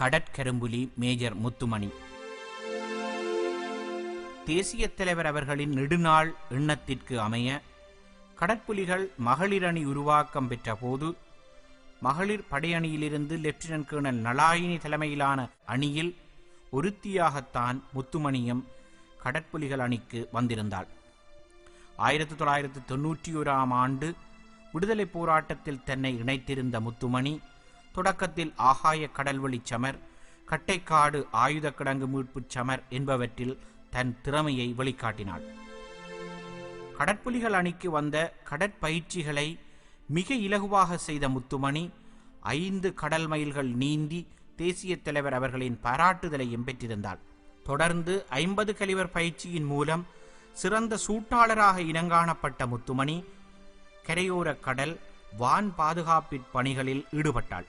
கடற்கரும்புலி major முத்துமணி. தேசிய தலைவர் அவர்களின் நெடுநாள் எண்ணத்திற்கு அமைய கடற்புலிகள் மகளிர் அணி உருவாக்கம் பெற்ற போது மகளிர் படையணியிலிருந்து லெப்டினன்ட் கேர்னல் நலாயினி தலைமையிலான அணியில் ஒருத்தியாகத்தான் முத்துமணியும் கடற்புலிகள் அணிக்கு வந்திருந்தாள். ஆயிரத்தி தொள்ளாயிரத்தி தொன்னூற்றி ஓராம் ஆண்டு விடுதலை போராட்டத்தில் தன்னை இணைத்திருந்த முத்துமணி தொடக்கத்தில் ஆகாய கடல்வழி சமர் கட்டைக்காடு ஆயுத கிடங்கு மீட்புச் சமர் என்பவற்றில் தன் திறமையை வெளிக்காட்டினாள். கடற்புலிகள் அணிக்கு வந்த கடற்பயிற்சிகளை மிக இலகுவாக செய்த முத்துமணி ஐந்து கடல் மைல்கள் நீந்தி தேசிய தலைவர் அவர்களின் பாராட்டுதலையும் பெற்றிருந்தாள் தொடர்ந்து ஐம்பது கலிவர் பயிற்சியின் மூலம் சிறந்த சூட்டாளராக இனங்காணப்பட்ட முத்துமணி கரையோர கடல் வான் பாதுகாப்பிற் பணிகளில் ஈடுபட்டாள்.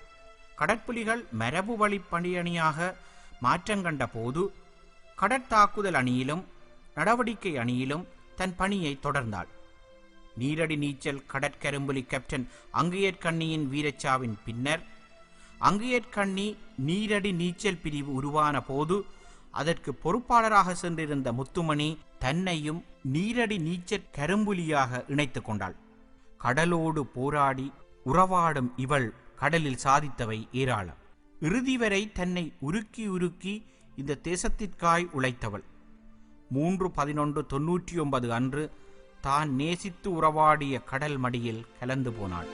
கடற்புலிகள் மரபு வழி பணியணியாக மாற்றங்கண்ட போது கடற்தாக்குதல் அணியிலும் நடவடிக்கை அணியிலும் தன் பணியை தொடர்ந்தாள். நீரடி நீச்சல் கடற்கரும்புலி கேப்டன் அங்கையற்கண்ணியின் வீரச்சாவின் பின்னர் அங்கையற்கண்ணி நீரடி நீச்சல் பிரிவு உருவான போது அதற்கு பொறுப்பாளராக சென்றிருந்த முத்துமணி தன்னையும் நீரடி நீச்சல் கரும்புலியாக இணைத்துக் கொண்டாள். கடலோடு போராடி உறவாடும் இவள் கடலில் சாதித்தவை ஏராளம். இறுதி வரை தன்னை உருக்கி உருக்கி இந்த தேசத்திற்காய் உழைத்தவள். மூன்று பதினொன்று தொன்னூற்றி ஒன்பது அன்று தான் நேசித்து உறவாடிய கடல் மடியில் கலந்து போனாள்.